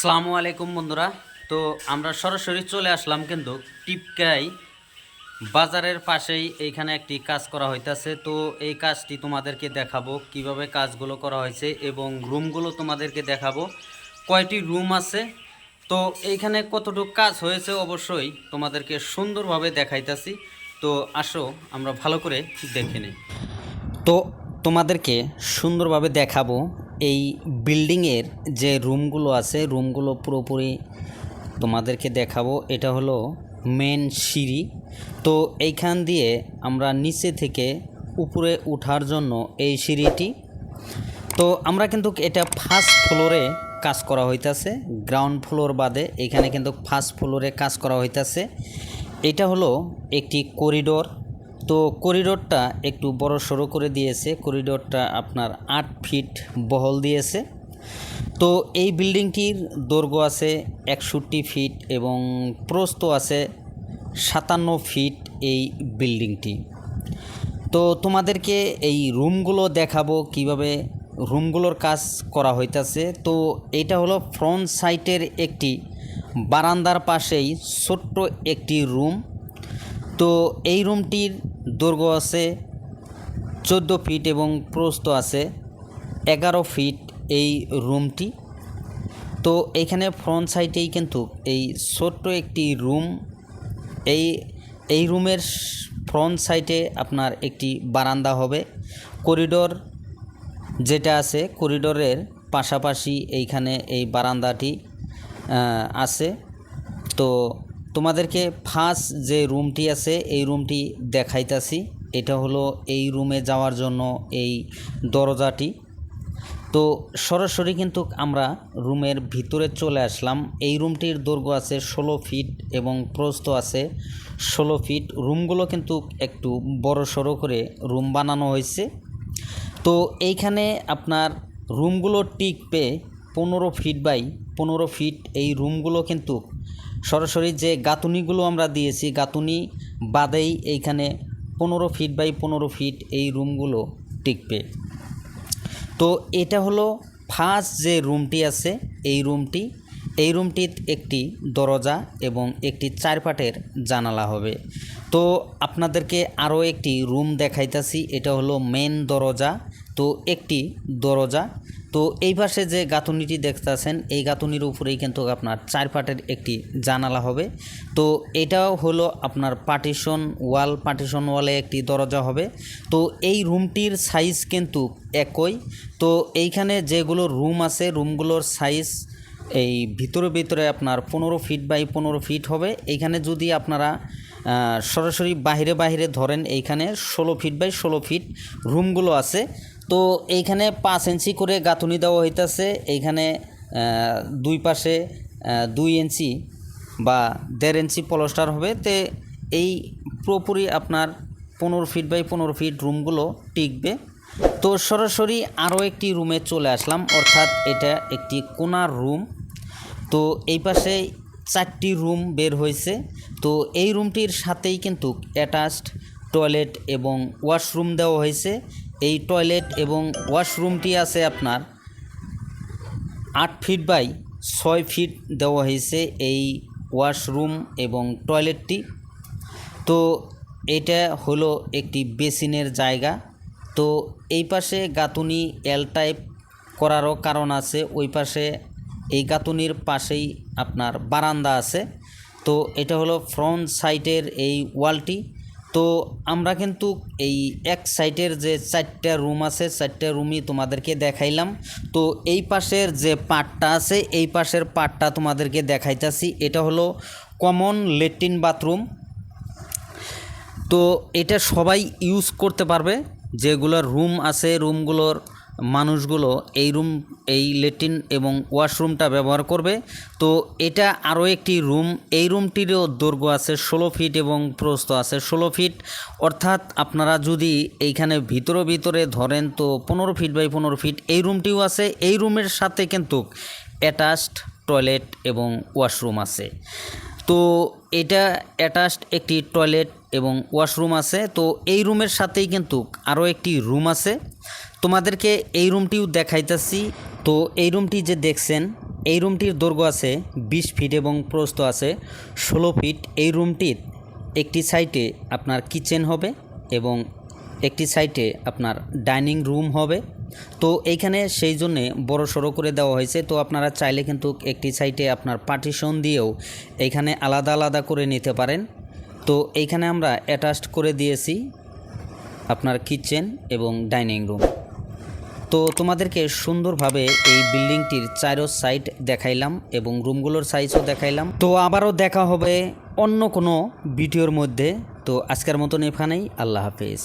আসসালামু আলাইকুম বন্ধুরা। তো আমরা সরাসরি চলে আসলাম কিন্তু টিপকাই বাজারের পাশেই এইখানে একটি কাজ করা হইতাছে। তো এই কাজটি তোমাদেরকে দেখাবো, কীভাবে কাজগুলো করা হয়েছে এবং রুমগুলো তোমাদেরকে দেখাবো। কয়টি রুম আছে? তো এইখানে কতটুকু কাজ হয়েছে অবশ্যই তোমাদেরকে সুন্দরভাবে দেখাইতেছি। তো আসো, আমরা ভালো করে দেখে নিই। তো তোমাদেরকে সুন্দরভাবে দেখাবো এই বিল্ডিংয়ের যে রুমগুলো আছে রুমগুলো পুরোপুরি তোমাদেরকে দেখাবো। এটা হলো মেন সিঁড়ি। তো এইখান দিয়ে আমরা নিচে থেকে উপরে ওঠার জন্য এই সিঁড়িটি। তো আমরা কিন্তু এটা ফার্স্ট ফ্লোরে কাজ করা হইতাছে। গ্রাউন্ড ফ্লোর বাদে এখানে কিন্তু ফার্স্ট ফ্লোরে কাজ করা হইতাছে। এটা হলো একটি করিডোর তো করিডোরটা একটু বড় সড়ো করে দিয়েছে। করিডোরটা আপনার আট ফিট বহল দিয়েছে। তো এই বিল্ডিংটির দৈর্ঘ্য আছে একষট্টি ফিট এবং প্রস্থ আছে সাতান্ন ফিট এই বিল্ডিংটি। তো তোমাদেরকে এই রুমগুলো দেখাবো কীভাবে রুমগুলোর কাজ করা হইতাছে। তো এটা হলো ফ্রন্ট সাইটের একটি বারান্দার পাশেই ছোট্ট একটি রুম। তো এই রুমটির দৈর্ঘ্য আছে, চোদ্দ ফিট এবং প্রস্থ আছে। এগারো ফিট এই রুমটি তো এখানে ফ্রন্ট সাইডেই কিন্তু এই ছোট্ট একটি রুম এই এই রুমের ফ্রন্ট সাইডে আপনার একটি বারান্দা হবে। করিডোর যেটা আছে করিডোরের পাশাপাশি এইখানে এই বারান্দাটি আছে। তো তোমাদেরকে ফার্স্ট যে রুমটি আছে, এই রুমটি দেখাইতাছি। এটা হলো এই রুমে যাওয়ার জন্য এই দরজাটি। তো সরাসরি কিন্তু আমরা রুমের ভিতরে চলে আসলাম। এই রুমটির দৈর্ঘ্য আছে ষোলো ফিট এবং প্রস্থ আছে ষোলো ফিট রুমগুলো কিন্তু একটু বড় সড়ো করে রুম বানানো হয়েছে। তো এইখানে আপনার রুমগুলো টিক পেয়ে পনেরো ফিট বাই পনেরো ফিট এই রুমগুলো কিন্তু সরাসরি যে গাঁথুনিগুলো আমরা দিয়েছি, গাঁথুনি বাদেই এইখানে পনেরো ফিট বাই পনেরো ফিট এই রুমগুলো টিকবে। তো এটা হলো ফার্স্ট যে রুমটি আছে, এই রুমটি এই রুমটির একটি দরজা এবং একটি চারপাটের জানালা হবে। তো আপনাদেরকে আরও একটি রুম দেখাইতাছি, এটা হলো মেন দরজা। তো একটি দরজা। তো এই পাশে যে গাঁথুনিটি দেখতেছেন এই গাঁথুনির উপরেই কিন্তু আপনার চারপাটের একটি জানালা হবে। তো এটাও হলো আপনার পার্টিশন ওয়াল, পার্টিশন ওয়ালে একটি দরজা হবে। তো এই রুমটির সাইজ কিন্তু একই। তো এইখানে যেগুলো রুম আছে, রুমগুলোর সাইজ এই ভিতরে ভিতরে আপনার পনেরো ফিট বাই পনেরো ফিট হবে। এইখানে যদি আপনারা সরাসরি বাইরে বাইরে ধরেন, এইখানে ষোলো ফিট বাই ষোলো ফিট রুমগুলো আছে তো এইখানে পাঁচ ইঞ্চি করে গাঁথুনি দেওয়া হইতাছে। এইখানে দুই পাশে দুই ইঞ্চি বা দেড় ইঞ্চি পলস্টার হবে। তে এই পুরোপুরি আপনার পনেরো ফিট বাই পনেরো ফিট রুমগুলো টিকবে। তো সরাসরি আরও একটি রুমে চলে আসলাম। অর্থাৎ এটা একটি কোনার রুম। তো এই পাশে চারটি রুম বের হয়েছে। তো এই রুমটির সাথেই কিন্তু অ্যাটাচড টয়লেট এবং ওয়াশরুম দেওয়া হয়েছে। এই টয়লেট এবং ওয়াশরুমটি আছে আপনার আট ফিট বাই ছয় ফিট দেওয়া হয়েছে এই ওয়াশরুম এবং টয়লেটটি। তো এটা হলো একটি বেসিনের জায়গা। তো এই পাশে গাঁথুনি এল টাইপ করারও কারণ আছে। ওই পাশে এই গাঁথুনির পাশেই আপনার বারান্দা আছে। তো এটা হলো ফ্রন্ট সাইটের এই ওয়ালটি। তো আমরা কিন্তু এই এক সাইডের যে চারটা রুম আছে, চারটা রুমই তোমাদেরকে দেখাইলাম। তো এই পাশের যে পাটটা আছে, এই পাশের পার্টটা তোমাদেরকে দেখাইতেছি। এটা হলো কমন লেট্রিন বাথরুম। তো এটা সবাই ইউজ করতে পারবে। যেগুলোর রুম আছে, রুমগুলোর মানুষগুলো এই রুম, এই লেট্রিন এবং ওয়াশরুমটা ব্যবহার করবে। তো এটা আরও একটি রুম। এই রুমটিরও দৈর্ঘ্য আছে ষোলো ফিট এবং প্রস্থ আছে ষোলো ফিট। অর্থাৎ আপনারা যদি এইখানে ভিতরে ভিতরে ধরেন তো পনেরো ফিট বাই পনেরো ফিট এই রুমটিও আছে। এই রুমের সাথে কিন্তু অ্যাটাচড টয়লেট এবং ওয়াশরুম আছে। তো এটা অ্যাটাচড একটি টয়লেট এবং ওয়াশরুম আছে। তো এই রুমের সাথেই কিন্তু আরও একটি রুম আছে। তোমাদেরকে এই রুমটিও দেখাইতেছি। তো এই রুমটি যে দেখছেন, এই রুমটির দৈর্ঘ্য আছে বিশ ফিট এবং প্রস্থ আছে ষোলো ফিট। এই রুমটির একটি সাইটে আপনার কিচেন হবে এবং একটি সাইটে আপনার ডাইনিং রুম হবে। তো এইখানে সেই জন্যে বড় সড়ো করে দেওয়া হয়েছে। তো আপনারা চাইলে কিন্তু একটি সাইটে আপনার পার্টিশন দিয়েও এইখানে আলাদা আলাদা করে নিতে পারেন। তো এইখানে আমরা অ্যাটাচড করে দিয়েছি আপনার কিচেন এবং ডাইনিং রুম তো তোমাদেরকে সুন্দরভাবে এই বিল্ডিংটির চারো সাইড দেখাইলাম এবং রুমগুলোর সাইজও দেখাইলাম। তো আবারও দেখা হবে অন্য কোনো ভিডিওর মধ্যে। তো আজকের মতন এখানেই, আল্লাহ হাফেজ।